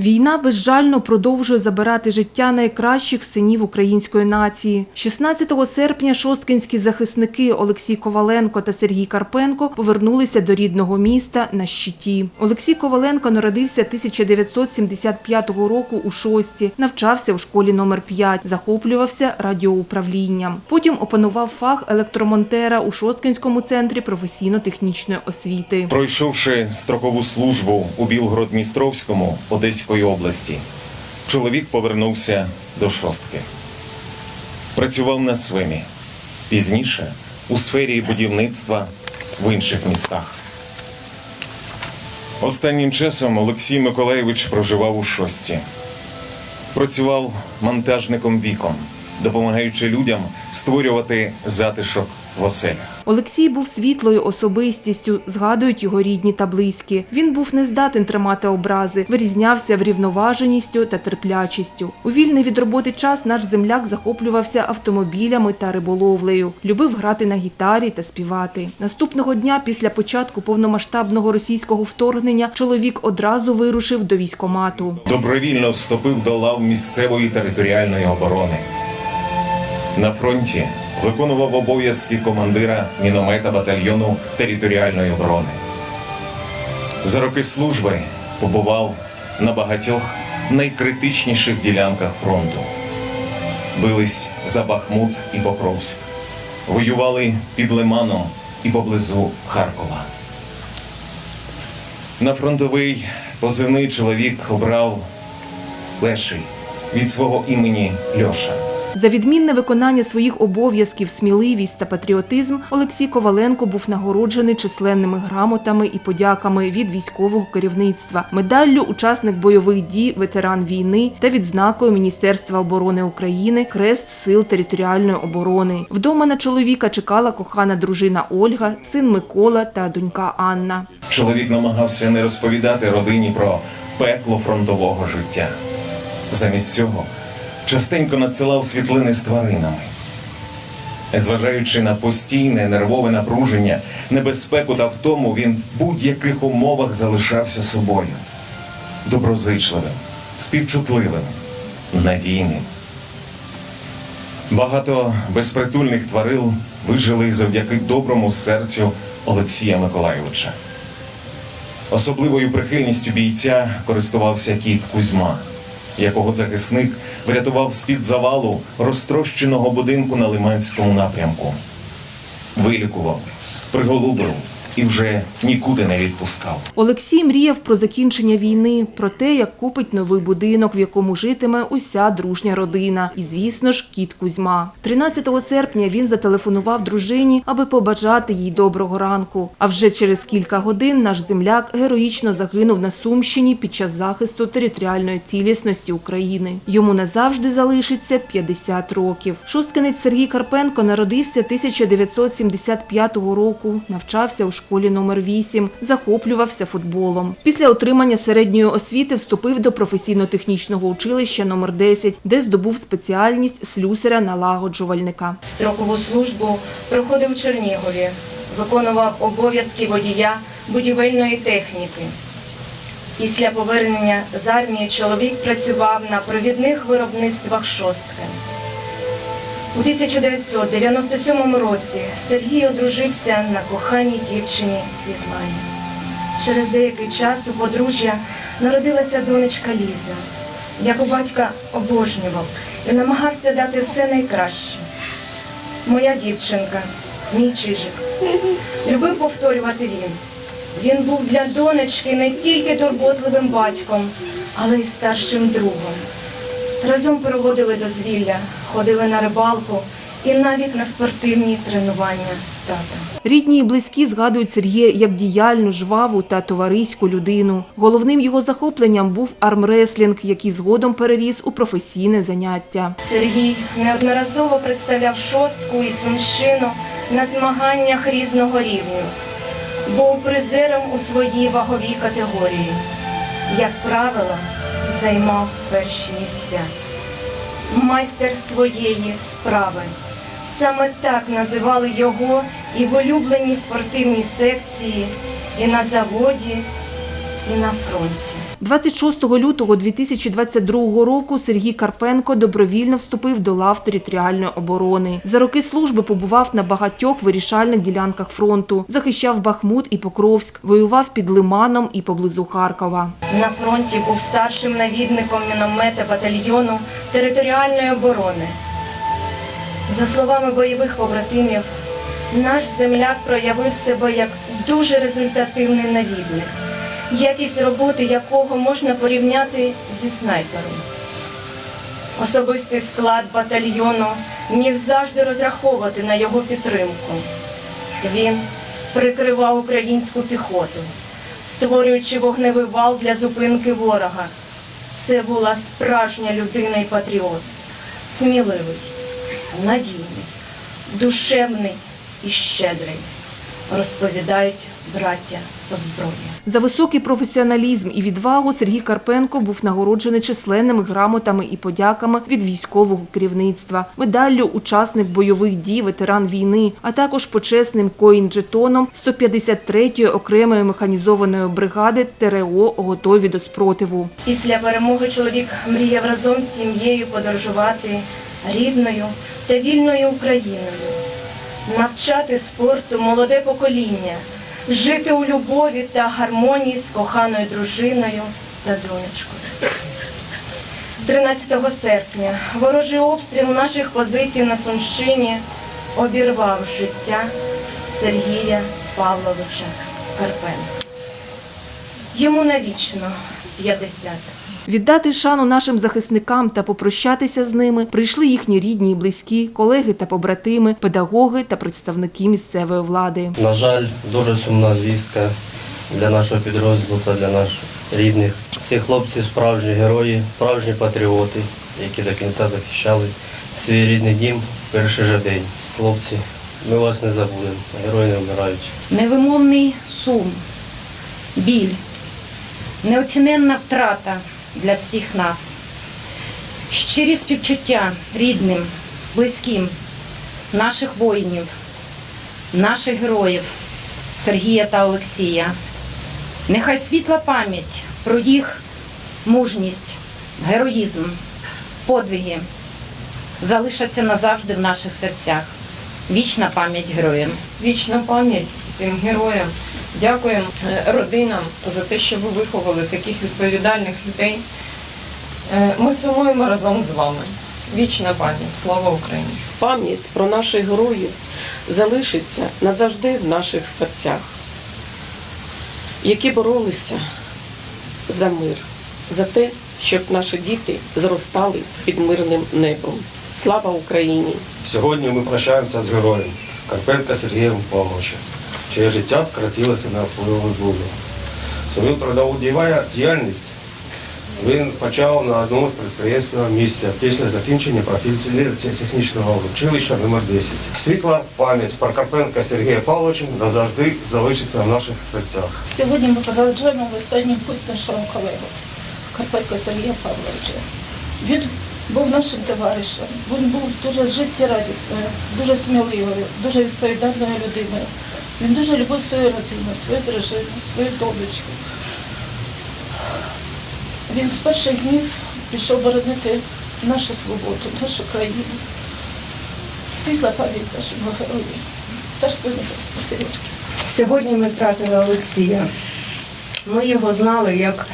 Війна безжально продовжує забирати життя найкращих синів української нації. 16 серпня шосткинські захисники Олексій Коваленко та Сергій Карпенко повернулися до рідного міста на щиті. Олексій Коваленко народився 1975 року у Шості, навчався у школі номер 5, захоплювався радіоуправлінням. Потім опанував фах електромонтера у Шосткинському центрі професійно-технічної освіти. Пройшовши строкову службу у Білгород-Дністровському Одеської області, чоловік повернувся до шостки. Працював на свимі. Пізніше у сфері будівництва в інших містах. Останнім часом Олексій Миколаєвич проживав у шості. Працював монтажником вікон, допомагаючи людям створювати затишок в оселях. Олексій був світлою особистістю, згадують його рідні та близькі. Він був не здатен тримати образи, вирізнявся врівноваженістю та терплячістю. У вільний від роботи час наш земляк захоплювався автомобілями та риболовлею, любив грати на гітарі та співати. Наступного дня після початку повномасштабного російського вторгнення чоловік одразу вирушив до військомату. добровільно вступив до лав місцевої територіальної оборони. На фронті виконував обов'язки командира міномета батальйону територіальної оборони. За роки служби побував на багатьох найкритичніших ділянках фронту. Бились за Бахмут і Покровськ, воювали під Лиманом і поблизу Харкова. На фронтовий позивний чоловік обрав Леший від свого імені Льоша. За відмінне виконання своїх обов'язків, сміливість та патріотизм Олексій Коваленко був нагороджений численними грамотами і подяками від військового керівництва, медаллю учасник бойових дій, ветеран війни та відзнакою Міністерства оборони України Хрест Сил територіальної оборони. Вдома на чоловіка чекала кохана дружина Ольга, син Микола та донька Анна. Чоловік намагався не розповідати родині про пекло фронтового життя. Замість цього частенько надсилав світлини з тваринами. Зважаючи на постійне нервове напруження, небезпеку та втому, він в будь-яких умовах залишався собою доброзичливим, співчутливим, надійним. Багато безпритульних тварил вижили завдяки доброму серцю Олексія Миколайовича. Особливою прихильністю бійця користувався кіт Кузьма, якого захисник врятував з-під завалу розтрощеного будинку на Лиманському напрямку. Вилікував, приголубив і вже нікуди не відпускав. Олексій мріяв про закінчення війни, про те, як купить новий будинок, в якому житиме уся дружня родина. І, звісно ж, кіт Кузьма. 13 серпня він зателефонував дружині, аби побажати їй доброго ранку. А вже через кілька годин наш земляк героїчно загинув на Сумщині під час захисту територіальної цілісності України. Йому назавжди залишиться 50 років. Шосткинець Сергій Карпенко народився 1975 року, навчався у школі номер 8, захоплювався футболом. Після отримання середньої освіти вступив до професійно-технічного училища номер 10, де здобув спеціальність слюсаря-налагоджувальника. Строкову службу проходив у Чернігові, виконував обов'язки водія будівельної техніки. Після повернення з армії чоловік працював на провідних виробництвах шостки. У 1997 році Сергій одружився на коханій дівчині Світлані. Через деякий час у подружжя народилася донечка Ліза. Яку батька обожнював і намагався дати все найкраще. Моя дівчинка, мій чижик, любив повторювати він. Він був для донечки не тільки турботливим батьком, але й старшим другом. Разом проводили дозвілля, ходили на рибалку і навіть на спортивні тренування тата. Рідні і близькі згадують Сергія як діяльну, жваву та товариську людину. Головним його захопленням був армреслінг, який згодом переріс у професійне заняття. Сергій неодноразово представляв шостку і сумщину на змаганнях різного рівню. Був призером у своїй ваговій категорії. Як правило, займав перші місця. Майстер своєї справи. Саме так називали його і в улюбленій спортивній секції, і на заводі, і на фронті. 26 лютого 2022 року Сергій Карпенко добровільно вступив до лав територіальної оборони. За роки служби побував на багатьох вирішальних ділянках фронту, захищав Бахмут і Покровськ, воював під Лиманом і поблизу Харкова. На фронті був старшим навідником міномета батальйону територіальної оборони. За словами бойових побратимів, наш земляк проявив себе як дуже результативний навідник, якість роботи якого можна порівняти зі снайпером. Особистий склад батальйону міг завжди розраховувати на його підтримку. Він прикривав українську піхоту, створюючи вогневий вал для зупинки ворога. Це була справжня людина і патріот, сміливий, надійний, душевний і щедрий, розповідають браття по зброї. За високий професіоналізм і відвагу Сергій Карпенко був нагороджений численними грамотами і подяками від військового керівництва, медаллю учасник бойових дій, ветеран війни, а також почесним коін-жетоном 153-ї окремої механізованої бригади ТРО готові до спротиву. Після перемоги чоловік мріяв разом з сім'єю подорожувати рідною та вільною Україною, навчати спорту молоде покоління, жити у любові та гармонії з коханою дружиною та донечкою. 13 серпня ворожий обстріл наших позицій на Сумщині обірвав життя Сергія Павловича Карпенка. Йому навічно 50. Віддати шану нашим захисникам та попрощатися з ними прийшли їхні рідні і близькі, колеги та побратими, педагоги та представники місцевої влади. На жаль, дуже сумна звістка для нашого підрозділу та для наших рідних. Ці хлопці справжні герої, справжні патріоти, які до кінця захищали свій рідний дім перший же день. Хлопці, ми вас не забудемо, герої не вмирають. невимовний сум, біль, неоціненна втрата для всіх нас, щирі співчуття рідним, близьким наших воїнів, наших героїв Сергія та Олексія. Нехай світла пам'ять про їх мужність, героїзм, подвиги залишаться назавжди в наших серцях. Вічна пам'ять героям. Вічна пам'ять цим героям. Дякуємо е, родинам за те, що ви виховали таких відповідальних людей. Е, Ми сумуємо разом з вами. Вічна пам'ять. Слава Україні! Пам'ять про наших героїв залишиться назавжди в наших серцях, які боролися за мир, за те, щоб наші діти зростали під мирним небом. Слава Україні! Сьогодні ми прощаємося з героєм Карпенка Сергієм Павловичем, чиє життя скоротилося на впливову долю. Свою трудову діяльність він почав на одному з підприємств місця після закінчення професійно-технічного училища номер 10 Світла пам'ять про Карпенка Сергія Павловича назавжди залишиться в наших серцях. Сьогодні ми проведжаємо останній путь нашого колегу Карпенка Сергія Павловича. Він був нашим товаришем, він був дуже життєрадісною, дуже сміливою, дуже відповідальною людиною. Він дуже любив свою родину, свою дружину, свою донечку. Він з перших днів пішов боронити нашу свободу, нашу країну. Світла пам'ять нашому герою. Царство небесне. Сьогодні ми втратили Олексія. Ми його знали як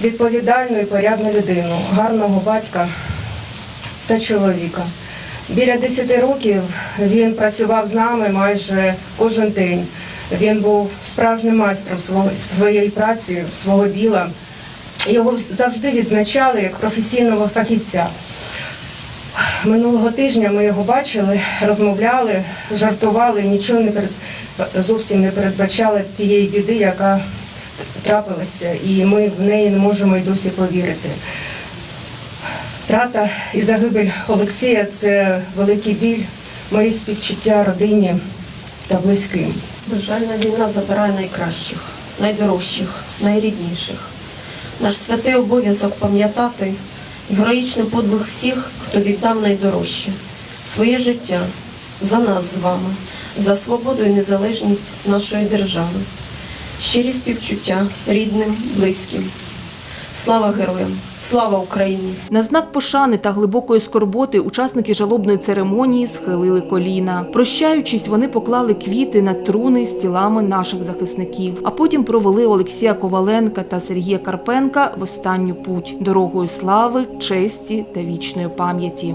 відповідальну і порядну людину, гарного батька та чоловіка. Біля 10 років він працював з нами майже кожен день. Він був справжнім майстром своєї праці, свого діла. Його завжди відзначали як професійного фахівця. Минулого тижня ми його бачили, розмовляли, жартували, нічого не перед... зовсім не передбачали тієї біди, яка трапилася, і ми в неї не можемо й досі повірити. Втрата і загибель Олексія це великий біль, мої співчуття родині та близьким. Бажальна війна забирає найкращих, найдорожчих, найрідніших. Наш святий обов'язок пам'ятати героїчний подвиг всіх, хто віддав найдорожче своє життя за нас з вами, за свободу і незалежність нашої держави. щирі співчуття рідним, близьким. Слава героям! Слава Україні! На знак пошани та глибокої скорботи учасники жалобної церемонії схилили коліна. Прощаючись, вони поклали квіти на труни з тілами наших захисників, а потім провели Олексія Коваленка та Сергія Карпенка в останню путь дорогою слави, честі та вічної пам'яті.